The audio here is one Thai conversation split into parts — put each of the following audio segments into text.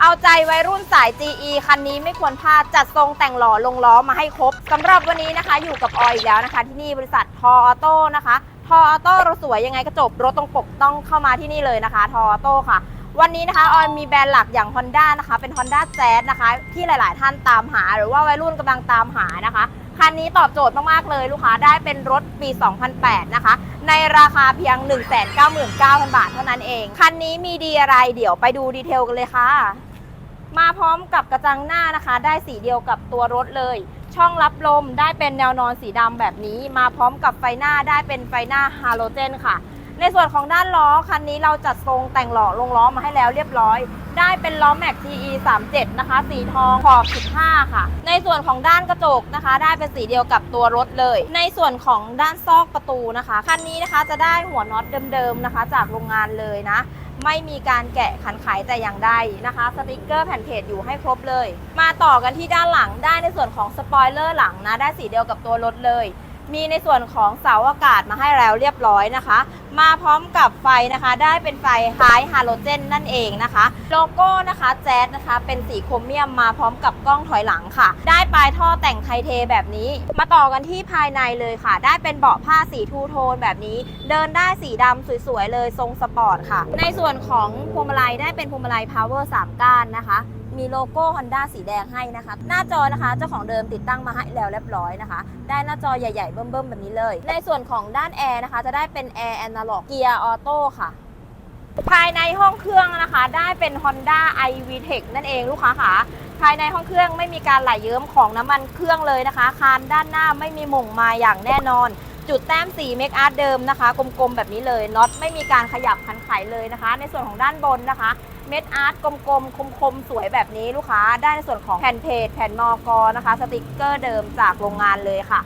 เอาใจวัยรุ่นสาย GE คันนี้ไม่ควรพลาดจัดทรงแต่งหล่อลงล้อมาให้ครบสำหรับวันนี้นะคะ อยู่กับออยอีกแล้วนะคะ ที่นี่บริษัททออโต้นะคะ ทออโต้เราสวยยังไงก็จบรถตรงปกต้องเข้ามาที่นี่เลยนะคะ ทออโต้ค่ะ วันนี้นะคะออยมีแบรนด์หลักอย่าง Honda นะคะ เป็น Honda j a z นะคะ ที่หลาย ๆ ท่านตามหา หรือว่าวัยรุ่นกำลังตามหานะคะคันนี้ตอบโจทย์มาก ๆ เลยลูกค้าได้เป็นรถปี 2008 นะคะ ในราคาเพียง 199,000 บาทเท่านั้นเอง คันนี้มีดีอะไรเดี๋ยวไปดูดีเทลกันเลยค่ะ มาพร้อมกับกระจังหน้านะคะ ได้สีเดียวกับตัวรถเลย ช่องรับลมได้เป็นแนวนอนสีดำแบบนี้ มาพร้อมกับไฟหน้าได้เป็นไฟหน้าฮาโลเจนค่ะ ในส่วนของด้านล้อคันนี้เราจัดทรงแต่งหล่อลงล้อมาให้แล้วเรียบร้อย ได้เป็นล้อแม็ก TE 37นะคะ สีทองขอบ15 ค่ะ ในส่วนของด้านกระจกนะคะ ได้เป็นสีเดียวกับตัวรถเลย ในส่วนของด้านซอกประตูนะคะคันนี้นะคะจะได้หัวน็อตเดิมๆนะคะ จากโรงงานเลยนะ ไม่มีการแกะขันไขแต่อย่างใดนะคะสติกเกอร์แผ่นเพจอยู่ให้ครบเลย มาต่อกันที่ด้านหลังได้ในส่วนของสปอยเลอร์หลังนะได้สีเดียวกับตัวรถเลย มีในส่วนของเสาอากาศมาให้แล้วเรียบร้อยนะคะ มาพร้อมกับไฟนะคะ ได้เป็นไฟไฮฮาโลเจนนั่นเองนะคะ โลโก้นะคะแจ๊สนะคะ เป็นสีโครเมียมมาพร้อมกับกล้องถอยหลังค่ะ ได้ปลายท่อแต่งไทเทแบบนี้ มาต่อกันที่ภายในเลยค่ะ ได้เป็นเบาะผ้าสีทูโทนแบบนี้ เดินได้สีดำสวยๆเลยทรงสปอร์ตค่ะ ในส่วนของพวงมาลัยได้เป็นพวงมาลัย power 3ก้านนะคะ มีโลโก้ Honda สีแดงให้นะคะ หน้าจอนะคะเจ้าของเดิมติดตั้งมาให้แล้วเรียบร้อยนะคะ ได้หน้าจอใหญ่ๆ เบิ่มๆ แบบนี้เลย ในส่วนของด้านแอร์นะคะ จะได้เป็นแอร์แอนาล็อกเกียร์ออโต้ค่ะ ภายในห้องเครื่องนะคะ ได้เป็น Honda iVTEC นั่นเองลูกค้าค่ะภายในห้องเครื่องไม่มีการไหลเยิ้มของน้ำมันเครื่องเลยนะคะ คานด้านหน้าไม่มีหม่งมาอย่างแน่นอน จุดแต้มสีเมคอาร์ตเดิมนะคะ กลมๆแบบนี้เลยน็อตไม่มีการขยับขันไขเลยนะคะ ในส่วนของด้านบนนะคะ เม็ดอาร์ตกลมๆ คมๆ สวยแบบนี้ลูกค้าได้ในส่วนของแผ่นเพจ แผ่นมอกอนะคะ สติกเกอร์เดิมจากโรงงานเลยค่ะ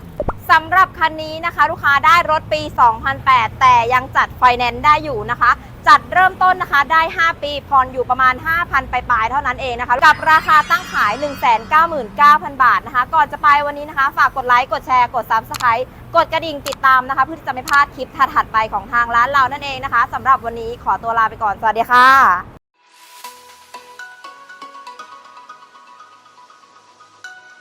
สำหรับคันนี้นะคะ ลูกค้าได้รถปี 2008 แต่ยังจัดไฟแนนซ์ได้อยู่นะคะ จัดเริ่มต้นนะคะได้ 5 ปีผ่อนอยู่ประมาณ 5,000 ปลายๆ เท่านั้นเองนะคะ กับราคาตั้งขาย 199,000 บาทนะคะ ก่อนจะไปวันนี้นะคะ ฝากกดไลค์ กดแชร์ กด Subscribe กดกระดิ่งติดตามนะคะ เพื่อที่จะไม่พลาดคลิปถัดๆไปของทางร้านเรานั่นเองนะคะสำหรับวันนี้ขอตัวลาไปก่อน สวัสดีค่ะ